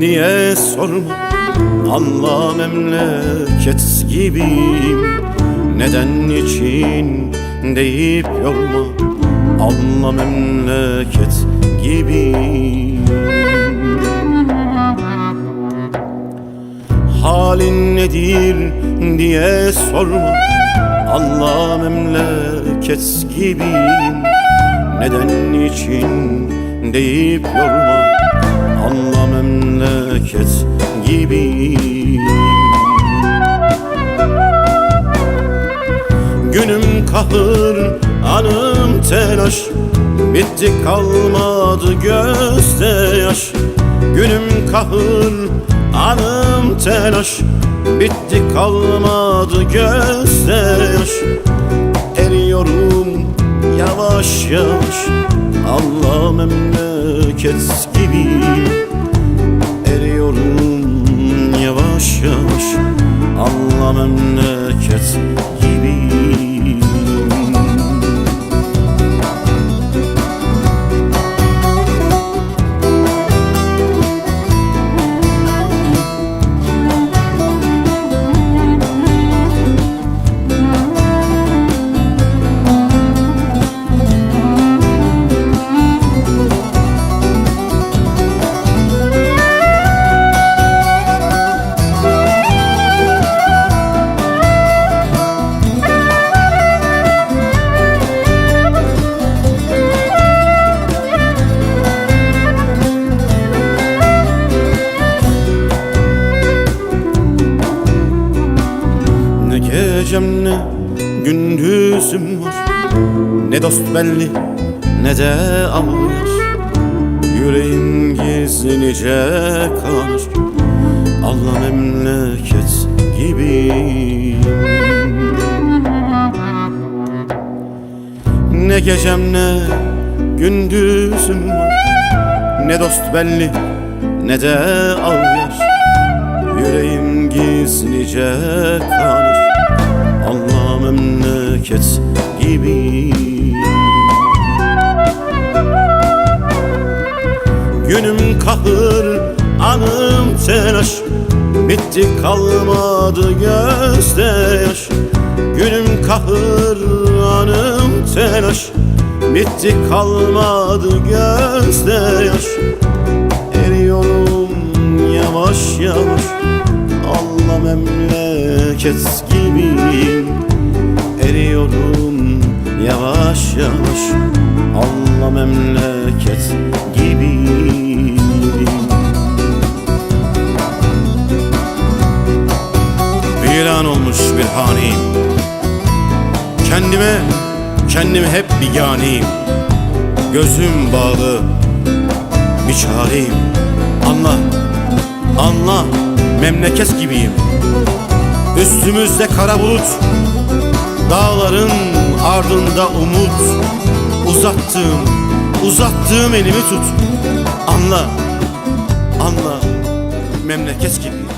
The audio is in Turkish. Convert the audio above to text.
diye sorma. Anla memleket gibiyim Neden için deyip yorma. Anla memleket gibiyim Halin nedir diye sorma. Anla memleket gibiyim Neden için deyip yorma Anla memleket gibiyim Günüm kahır, anım telaş. Bitti kalmadı gözde yaş. Günüm kahır, anım telaş. Bitti kalmadı gözde yaş. Eriyorum yavaş yavaş. Allah memleket gibiyim Eriyorum yavaş yavaş Allah memleket gecem ne gündüzüm var. Ne dost belli ne de ağlar Yüreğim gizlice kanır Allah memleket gibiyim Ne gecem ne gündüzüm var. Ne dost belli ne de ağlar Yüreğim gizlice Allah memleket gibi. Günüm kahır, anım telaş. Bitti kalmadı gözde yaş. Günüm kahır, anım telaş. Bitti kalmadı gözde yaş. Eriyorum yavaş yavaş. Allah memleket gibiyim Eriyorum yavaş yavaş Allah memleket gibiyim Viran olmuş bir haneyim Kendime, kendime hep biganeyim Gözüm bağlı bir çareyim Anla, anla memleket gibiyim. Üstümüzde kara bulut Dağların ardında umut. Uzattığım, uzattığım elimi tut. Anla, anla memleket gibiyim